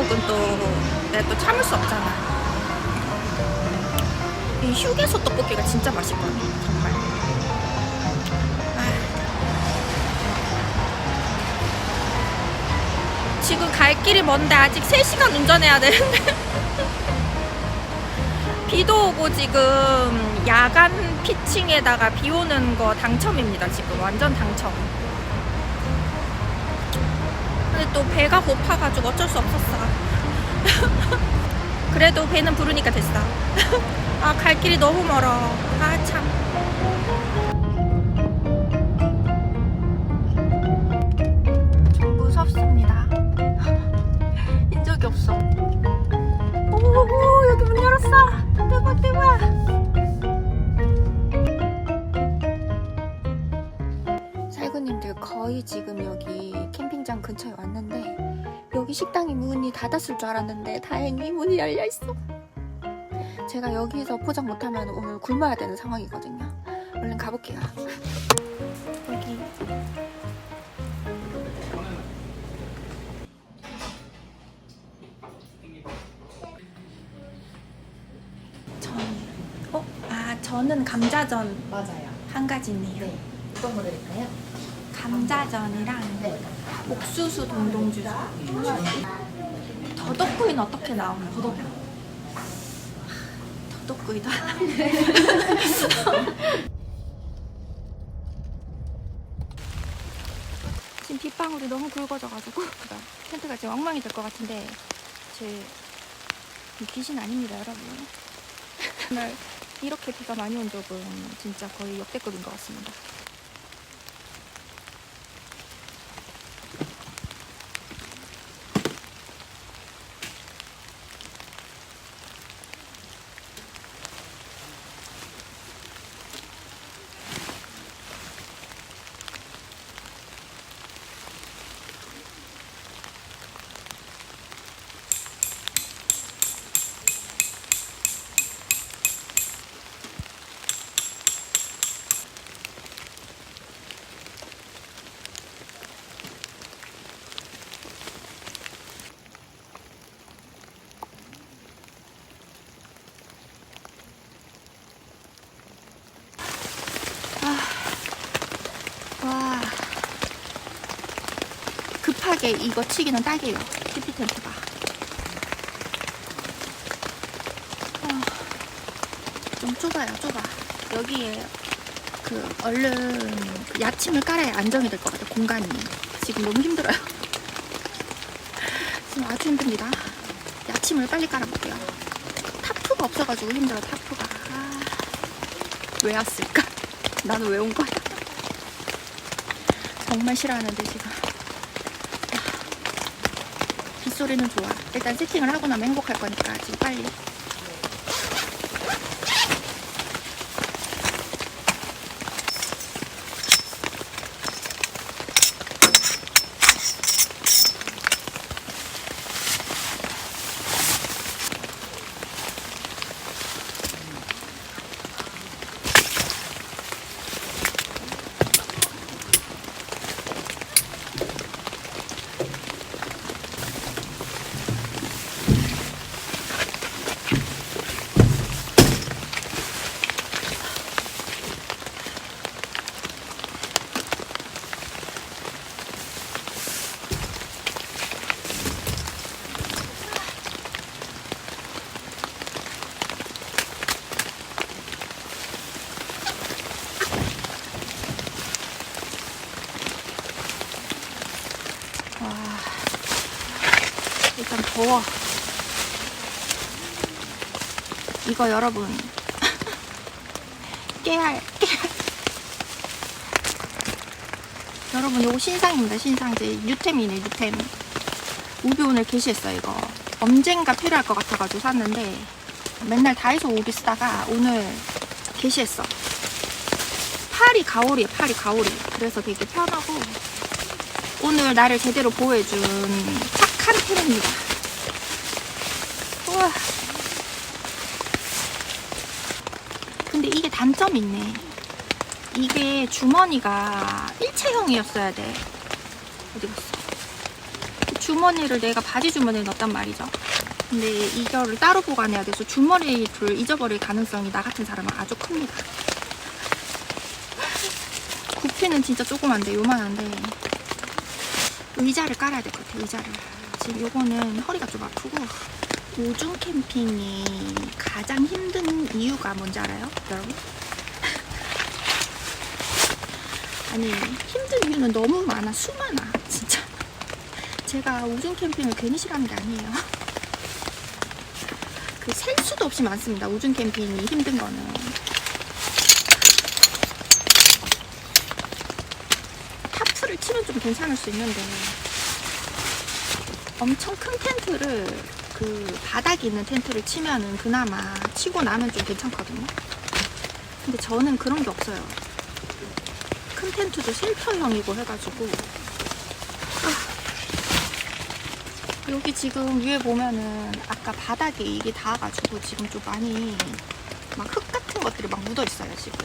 어묵은 또 내가 또 참을 수 없잖아. 이 휴게소 떡볶이가 진짜 맛있거든, 정말. 아. 지금 갈 길이 먼데 아직 3시간 운전해야 되는데. 비도 오고 지금 야간 피칭에다가 비 오는 거 당첨입니다, 지금. 완전 당첨. 또 배가 고파가지고 어쩔 수 없었어. 그래도 배는 부르니까 됐어. 아, 갈 길이 너무 멀어. 아, 참. 좀 무섭습니다. 인 적이 없어. 오, 여기 문 열었어. 대박, 대박. 닫았을 줄 알았는데 다행히 문이 열려 있어. 제가 여기서 포장 못하면 오늘 굶어야 되는 상황이거든요. 얼른 가볼게요. 여기 전. 어? 아 저는 감자전 맞아요. 한 가지 있네요. 네. 어떤 거 드릴까요? 감자전이랑 네. 옥수수 동동주스. 더덕구이는 어떻게 나오나요? 더덕구. 더덕구이도 하나. 지금 빗방울이 너무 굵어져가지고 텐트가 지금 엉망이 될 것 같은데 제 귀신 아닙니다 여러분. 이렇게 비가 많이 온 적은 진짜 거의 역대급인 것 같습니다. 와 급하게 이거 치기는 딱이에요. TP 텐트가. 어, 좀 좁아요 좁아. 여기에 그 얼른 그 야침을 깔아야 안정이 될 것 같아요 공간이. 지금 너무 힘들어요. 지금 아주 힘듭니다. 야침을 빨리 깔아볼게요. 타프가 없어가지고 힘들어 타프가. 아, 왜 왔을까? 나는 왜 온 거야? 정말 싫어하는데 지금 아, 빗소리는 좋아. 일단 세팅을 하고 나면 행복할 거니까 지금 빨리 와 일단 더워 이거 여러분. 깨알 여러분 이거 신상입니다 신상. 이제 유템이네 유템 우비 오늘 게시했어요 이거. 언젠가 필요할 것 같아가지고 샀는데 맨날 다이소 우비 쓰다가 오늘 게시했어. 팔이 가오리에 팔이 가오리. 그래서 되게 편하고 오늘 나를 제대로 보호해준 착한 팬입니다. 우와. 근데 이게 단점이 있네. 이게 주머니가 일체형이었어야 돼. 어디 갔어? 주머니를 내가 바지 주머니에 넣었단 말이죠. 근데 이거를 따로 보관해야 돼서 주머니를 잊어버릴 가능성이 나 같은 사람은 아주 큽니다. 구피는 진짜 조그만데 요만한데 의자를 깔아야 될 것 같아요. 의자를. 지금 요거는 허리가 좀 아프고 오중 캠핑이 가장 힘든 이유가 뭔지 알아요? 여러분? 아니 힘든 이유는 너무 많아. 수많아. 진짜. 제가 오중 캠핑을 괜히 싫어하는 게 아니에요. 그 셀 수도 없이 많습니다. 오중 캠핑이 힘든 거는. 타프를 치면 좀 괜찮을 수 있는데 엄청 큰 텐트를 그 바닥에 있는 텐트를 치면은 그나마 치고 나면 좀 괜찮거든요. 근데 저는 그런 게 없어요. 큰 텐트도 쉘터형이고 해가지고. 아. 여기 지금 위에 보면은 아까 바닥에 이게 닿아가지고 지금 좀 많이 막 흙 같은 것들이 막 묻어 있어요 지금.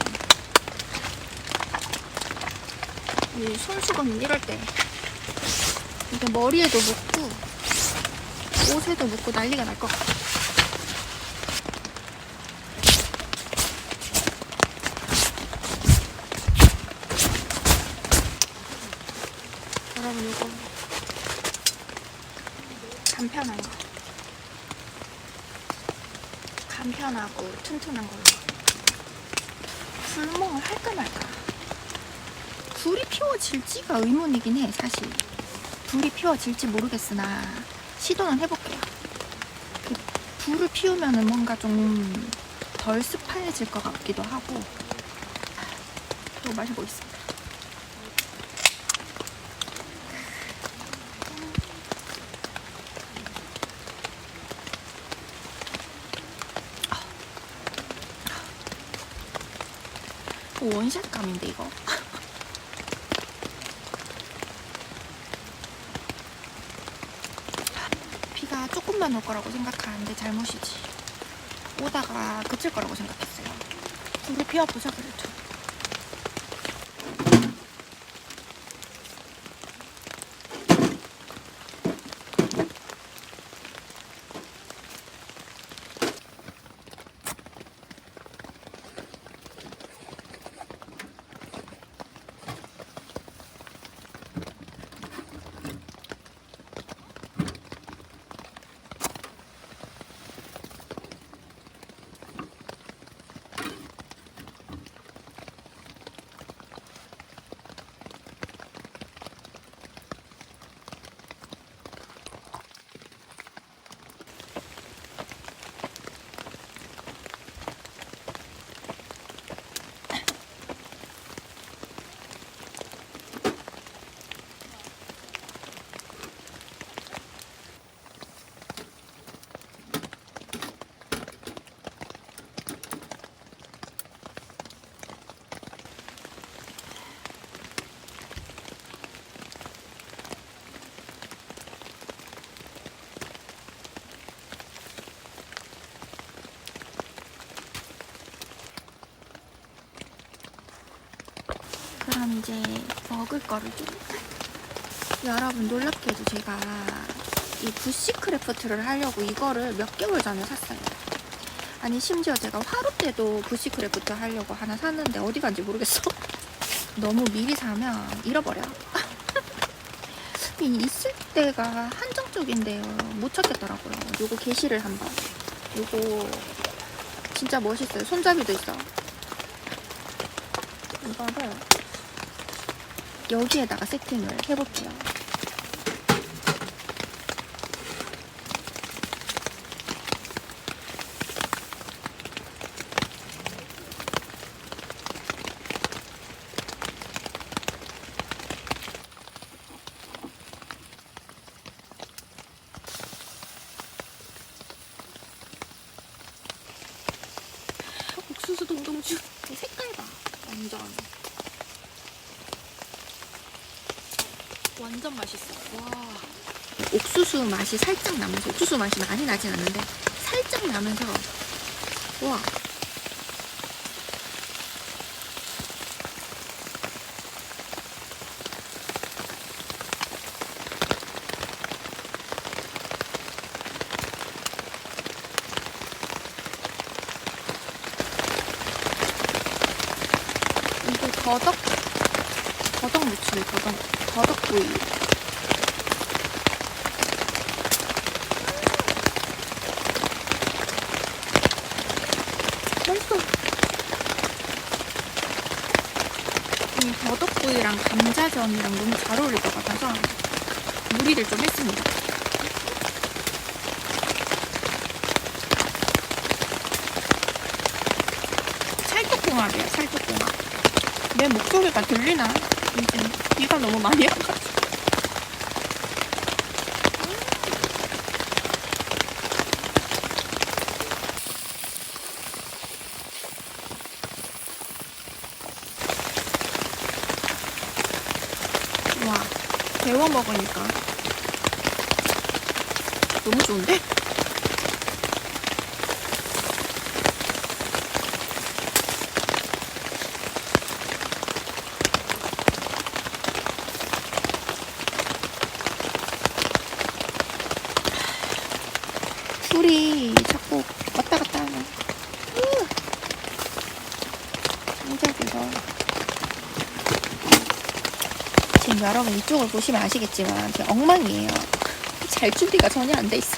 이 손수건 이럴 때. 이게 머리에도 묻고 옷에도 묻고 난리가 날 것 같아. 여러분 이거 간편한 거. 간편하고 튼튼한 걸로. 불멍을 할까 말까. 불이 피워질지가 의문이긴 해 사실. 불이 피워질지 모르겠으나 시도는 불을 피우면은 뭔가 좀 덜 습해질 것 같기도 하고. 또 마셔보겠습니다. 원샷감인데 이거 조금만 올 거라고 생각하는데 잘못이지. 오다가 그칠 거라고 생각했어요. 우리 비 와보자 그래도 그럼 이제 먹을 거를 좀 여러분 놀랍게도 제가 이 부시 크래프트를 하려고 이거를 몇 개월 전에 샀어요. 아니 심지어 제가 화로 때도 부시 크래프트 하려고 하나 샀는데 어디 간지 모르겠어. 너무 미리 사면 잃어버려. 이 있을 때가 한정 쪽인데요. 못 찾겠더라고요. 요거 게시를 한번. 요거 진짜 멋있어요. 손잡이도 있어. 이거를 여기에다가 세팅을 해볼게요. 맛있어. 와. 옥수수 맛이 살짝 나면서, 옥수수 맛이 많이 나진 않는데, 살짝 나면서, 와. 더덕 더덕 무침에 더덕 더덕구이 맛있어 이 더덕구이랑 감자전이랑 너무 잘 어울릴 것 같아서 무리를 좀 했습니다. 찰떡궁합이야 찰떡궁합. 내 목소리가 들리나? 요즘 비가 너무 많이 와가지고 와 데워 먹으니까 너무 좋은데? 불이 자꾸 왔다 갔다 하네. 으. 진짜 무서워. 여러분 이쪽을 보시면 아시겠지만 지금 엉망이에요. 잘 준비가 전혀 안 돼 있어.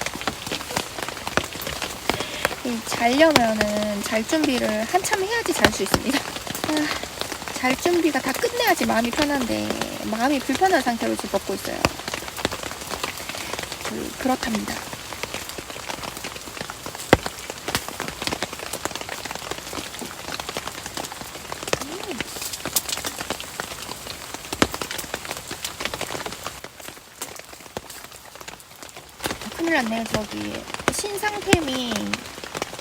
이 자려면은 잘 준비를 한참 해야지 잘 수 있습니다. 아, 잘 준비가 다 끝내야지 마음이 편한데 마음이 불편한 상태로 지금 먹고 있어요. 그, 그렇답니다. 큰일 났네 저기 신상템이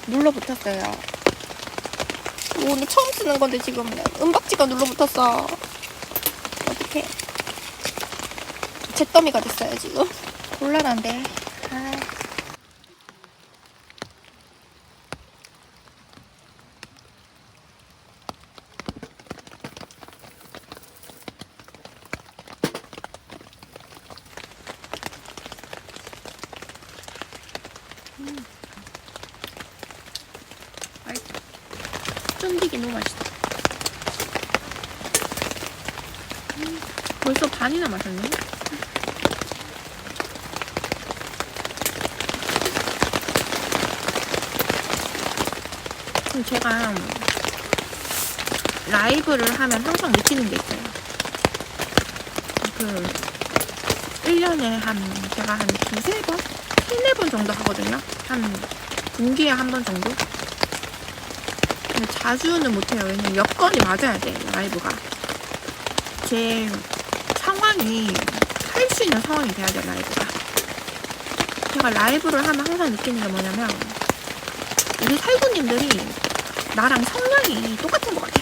눌러붙었어요. 오늘 처음 쓰는 건데 지금 은박지가 눌러붙었어. 어떡해. 잿더미가 됐어요 지금. 곤란한데. 아. 맛있다 쫀디기 너무 맛있다 음, 벌써 반이나 마셨네 그럼 제가 라이브를 하면 항상 느끼는 게 있어요. 그 1년에 한 제가 한 두세 번? 세네 번 정도 하거든요. 한 분기에 한 번 정도? 근데 자주는 못해요. 왜냐면 여건이 맞아야 돼요, 라이브가. 제 상황이 할 수 있는 상황이 돼야 돼요, 라이브가. 제가 라이브를 하면 항상 느끼는 게 뭐냐면 우리 살구님들이 나랑 성향이 똑같은 것 같아.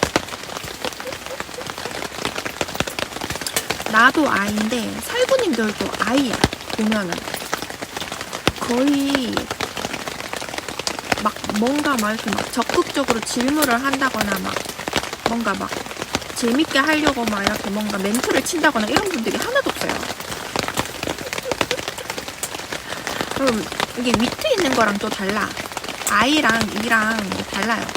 나도 아이인데 살구님들도 아이야. 보면은 거의 막 뭔가 막 이렇게 막 적극적으로 질문을 한다거나 막 뭔가 막 재밌게 하려고 막 이렇게 뭔가 멘트를 친다거나 이런 분들이 하나도 없어요. 그럼 이게 위트 있는 거랑 또 달라. 아이랑 이랑 달라요.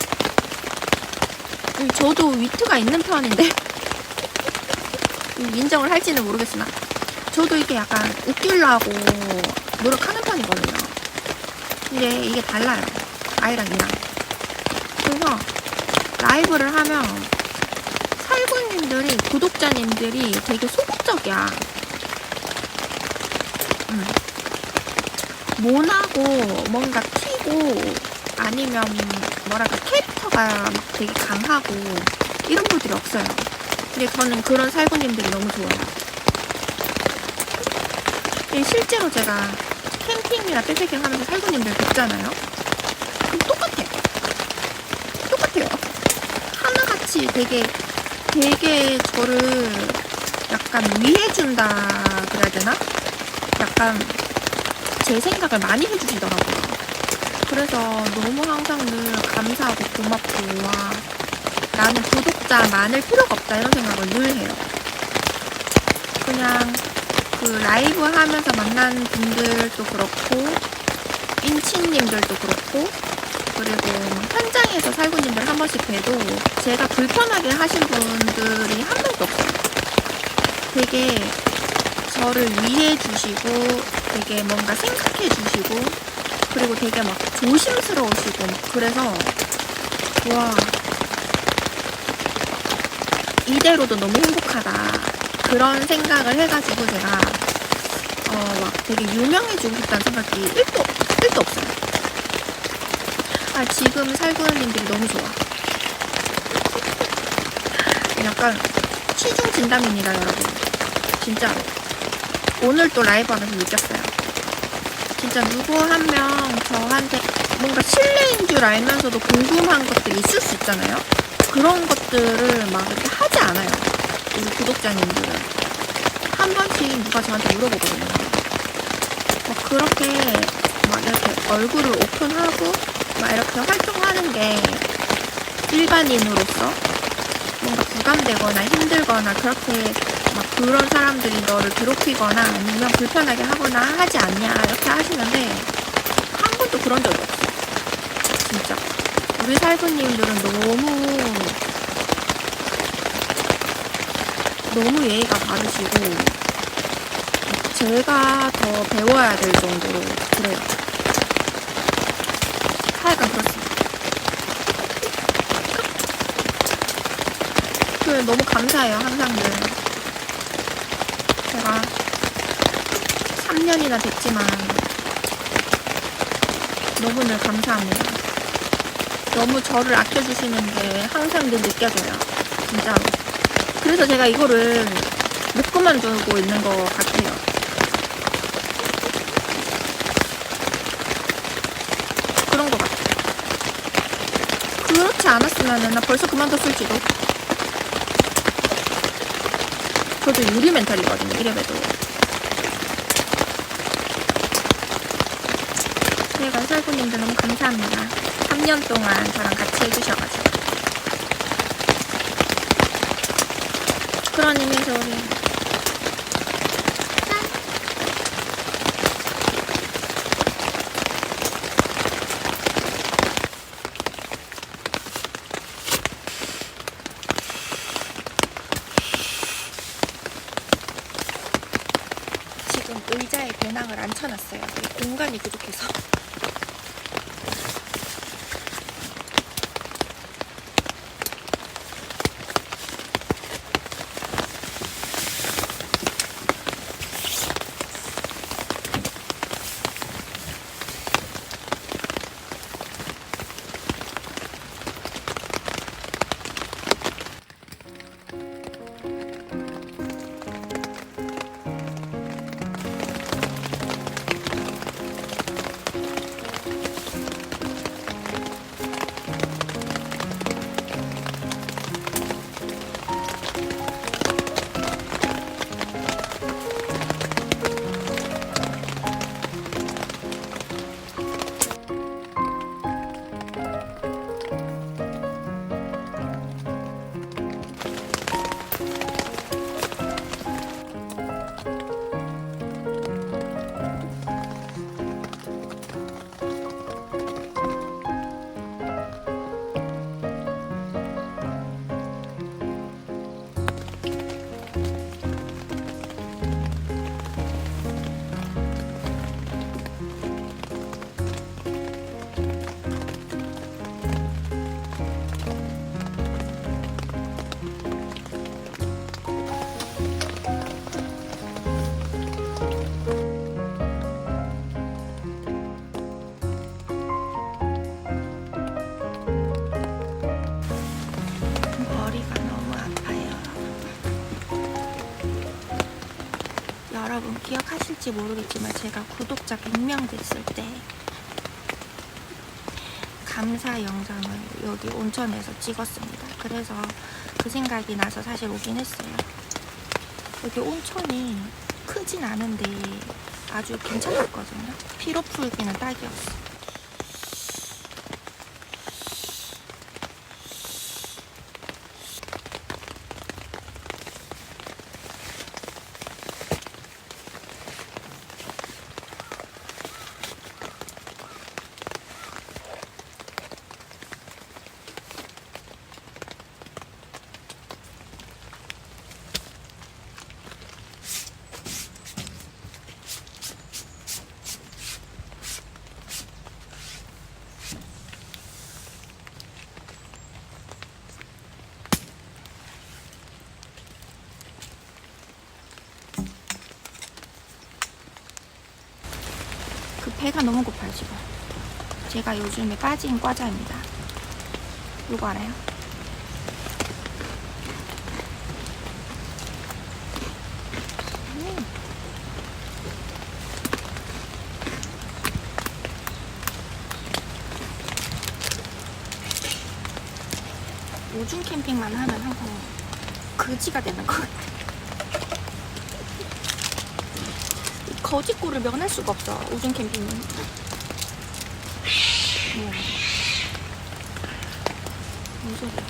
음, 저도 위트가 있는 편인데 음, 인정을 할지는 모르겠으나 저도 이게 약간 웃기려고 노력하는 편 이거든요. 근데 이게 달라요. 아이랑 이랑. 그래서 라이브를 하면 살구님들이 구독자님들이 되게 소극적이야. 음. 모나고 뭔가 튀고 아니면 뭐랄까 캐릭터가 막 되게 강하고 이런 분들이 없어요. 근데 저는 그런 살구님들이 너무 좋아요. 이 실제로 제가 캠핑이나 백패킹 하면서 살구님들 뵙잖아요. 그럼 똑같아. 똑같아요. 하나같이 되게 되게 저를 약간 위해준다 그래야 되나? 약간 제 생각을 많이 해주시더라고요. 그래서 너무 항상 늘 감사하고 고맙고 와 나는 구독자 많을 필요가 없다 이런 생각을 늘 해요. 그냥 그 라이브 하면서 만난 분들도 그렇고 인치님들도 그렇고 그리고 현장에서 살구님들 한 번씩 뵈도 제가 불편하게 하신 분들이 한 명도 없어요. 되게 저를 위해 주시고 되게 뭔가 생각해 주시고 그리고 되게 막 조심스러우시고 막 그래서 와 이대로도 너무 행복하다 그런 생각을 해가지고 제가 어 막 되게 유명해지고 싶다는 생각이 1도 1도 없어요. 아 지금 살구님들이 너무 좋아. 약간 취중 진담입니다 여러분. 진짜로. 오늘 또 라이브 하면서 느꼈어요. 진짜 누구 한 명 저한테 뭔가 실례인 줄 알면서도 궁금한 것들이 있을 수 있잖아요. 그런 것들을 막 이렇게 하지 않아요. 우리 구독자님들은. 한 번씩 누가 저한테 물어보거든요. 막 그렇게 막 이렇게 얼굴을 오픈하고 막 이렇게 활동하는 게 일반인으로서 뭔가 부담되거나 힘들거나 그렇게 막 그런 사람들이 너를 괴롭히거나 아니면 불편하게 하거나 하지 않냐 이렇게 하시는데 한 번도 그런 적이 없어. 진짜. 우리 살구님들은 너무 너무 예의가 바르시고 제가 더 배워야 될 정도로 그래요. 하여간 그렇습니다. 그 너무 감사해요, 항상 늘. 제가 3년이나 됐지만 너무 늘 감사합니다. 너무 저를 아껴주시는 게 항상 늘 느껴져요. 진짜로. 그래서 제가 이거를 못 그만두고 있는 것 같아요. 그런 것 같아. 그렇지 않았으면 나 벌써 그만뒀을지도. 저도 유리 멘탈이거든요, 이래봬도. 제가 살구님들 너무 감사합니다. 3년 동안 저랑 같이 해주셔가지고. 그런 의미에서 우리 짠! 지금 의자에 배낭을 앉혀놨어요. 공간이 부족해서. 기억하실지 모르겠지만 제가 구독자 100명 됐을 때 감사 영상을 여기 온천에서 찍었습니다. 그래서 그 생각이 나서 사실 오긴 했어요. 여기 온천이 크진 않은데 아주 괜찮았거든요. 피로 풀기는 딱이었어. 배가 너무 고파요 지금. 제가 요즘에 빠진 과자입니다. 이거 알아요? 음. 오줌 캠핑만 하면 항상 그지가 되는 것 같아. 이 거짓골을 면할 수가 없어. 오줌 캠핑은. 뭐. 뭔 소리야?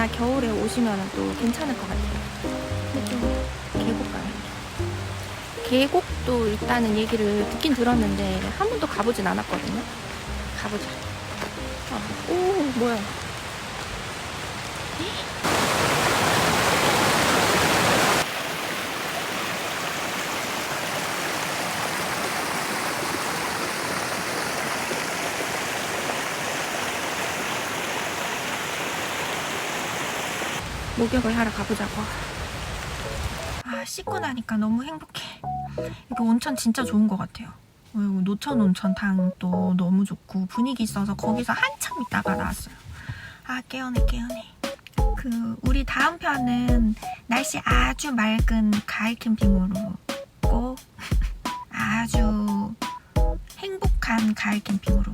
가을이나 겨울에 오시면 또 괜찮을 것 같아요. 근데 좀 계곡 가요. 계곡도 있다는 얘기를 듣긴 들었는데 한 번도 가보진 않았거든요. 가보자. 아, 오 뭐야? 목욕을 하러 가보자고. 아, 씻고 나니까 너무 행복해. 이거 온천 진짜 좋은 것 같아요. 노천 온천탕도 너무 좋고 분위기 있어서 거기서 한참 있다가 나왔어요. 아, 깨어내, 깨어내. 그, 우리 다음 편은 날씨 아주 맑은 가을 캠핑으로 꼭 아주 행복한 가을 캠핑으로